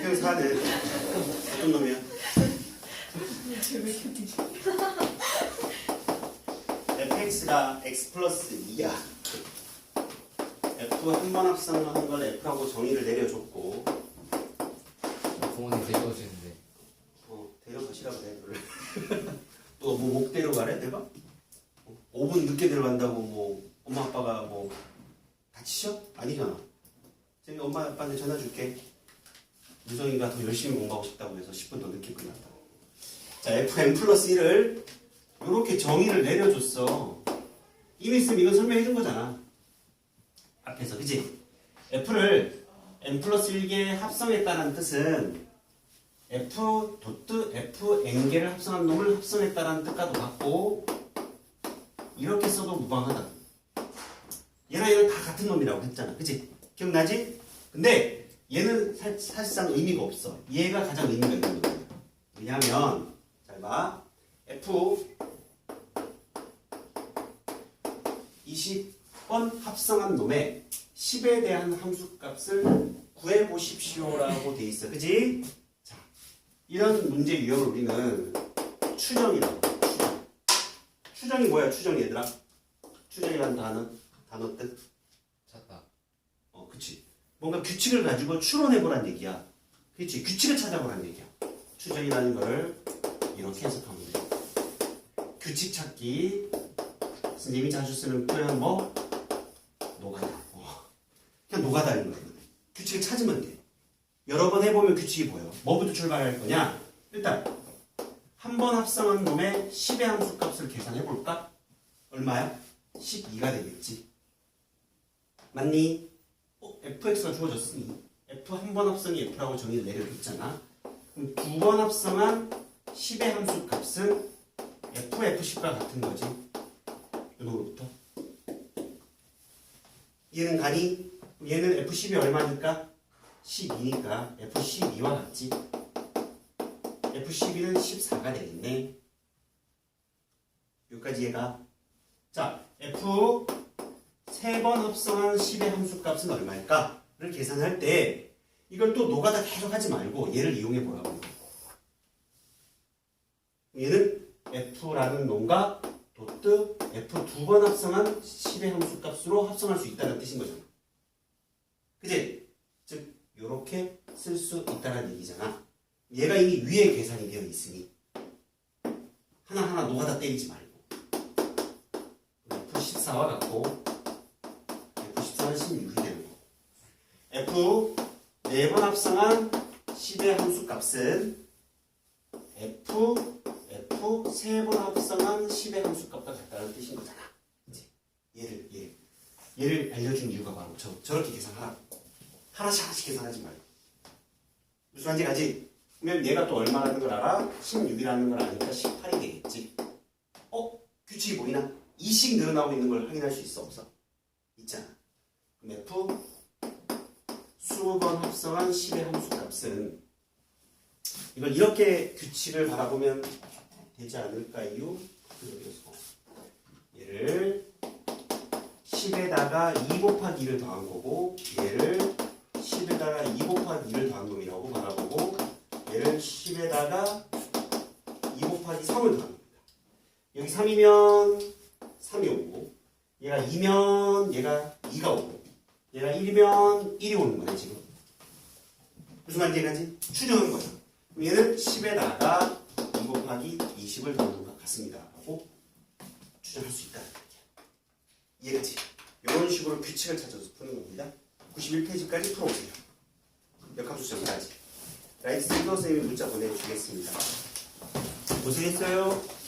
1평 4는 어떤 놈이야? fx가 x 플러스 2야. f 한번 합성한 걸 f라고 정의를 내려줬고 부모님 데려오시는데 어, 데려가시라고 해 너를. 또뭐 목 데려가래 내가? 어, 5분 늦게 데려간다고 뭐 엄마 아빠가 뭐 다치셔? 아니잖아. 저기 엄마 아빠한테 전화 줄게. 유성이가 더 열심히 공부하고 싶다고 해서 10분 더 늦게 끝났다고. 자, fn 플러스 1을 이렇게 정의를 내려줬어. 이미 있으면 이건 설명해 준 거잖아. 앞에서, 그지? f를 n 플러스 1개 합성했다는 뜻은 f 도트 f n개를 합성한 놈을 합성했다는 뜻과도 같고 이렇게 써도 무방하다. 얘랑 얘는 다 같은 놈이라고 했잖아. 그치? 기억나지? 근데 얘는 사, 사실상 의미가 없어. 얘가 가장 의미가 있는 거야. 왜냐하면 잘 봐. f 20번 합성한 놈의 10에 대한 함수값을 구해보십시오라고 돼 있어. 그지? 자, 이런 문제 유형을 우리는 추정이라고 해. 추정. 추정이 뭐야, 추정 얘들아? 추정이라는 단어, 단어 뜻? 뭔가 규칙을 가지고 추론해보란 얘기야. 그치. 규칙을 찾아보란 얘기야. 추정이라는 걸 이렇게 해석하면 돼. 규칙 찾기. 선생님이 자주 쓰는 표현 뭐? 노가다. 어. 그냥 노가다인 거야. 규칙을 찾으면 돼. 여러 번 해보면 규칙이 보여. 뭐부터 출발할 거냐? 일단 한 번 합성한 놈의 10의 함수 값을 계산해볼까? 얼마야? 12가 되겠지. 맞니? 어, fx가 주어졌으니 f 한 번 합성이 f라고 정의를 내려줬잖아. 그럼 두 번 합성한 10의 함수 값은 f, f10과 같은 거지. 이놈부터. 얘는 가니? 얘는 f10이 얼마니까? 12니까 f12와 같지. f12는 14가 되겠네. 여기까지 얘가. 자, f 세 번 합성한 10의 함수값은 얼마일까?를 계산할 때 이걸 또 노가다 계속 하지 말고 얘를 이용해 보라고. 얘는 f라는 놈과 도트 f 두 번 합성한 10의 함수값으로 합성할 수 있다는 뜻인 거잖아. 그지? 즉 이렇게 쓸 수 있다는 얘기잖아. 얘가 이미 위에 계산이 되어 있으니 하나하나 노가다 때리지 말고 f14와 같고 F14는 16이 되는 거. F 네 번 합성한 10의 함수 값은 F F 세 번 합성한 10의 함수 값과 같다는 뜻인 거잖아. 이제 얘를 얘 얘를 알려준 이유가 바로 저 저렇게 계산하라. 하나씩 하나씩 계산하지 말고. 무슨 말인지 가지? 그러면 얘가 또 얼마라는 걸 알아? 16이라는 걸 아니까 18이 되겠지. 어? 규칙이 보이나? 2씩 늘어나고 있는 걸 확인할 수 있어 없어? 그럼 F 수번 합성한 10의 함수 값은 이걸 이렇게 규칙을 바라보면 되지 않을까요? 그래서 얘를 10에다가 2 곱하기 2를 더한 거고 얘를 10에다가 2 곱하기 2를 더한 놈이라고 바라보고 얘를 10에다가 2 곱하기 3을 더한 겁니다. 여기 3이면 3이 오고 얘가 2면 얘가 2가 오고 얘가 1이면 1이 오는 거네 지금. 무슨 말인지 가지? 추정한 거죠. 그럼 얘는 10에다가 2 곱하기 20을 더하는 것 같습니다. 하고 추정할 수 얘기야. 이해가지? 이런 식으로 규칙을 찾아서 푸는 겁니다. 91페이지까지 풀어오세요. 역함수 여기까지? 라이트 스피더 선생님이 문자 보내주시겠습니다. 고생했어요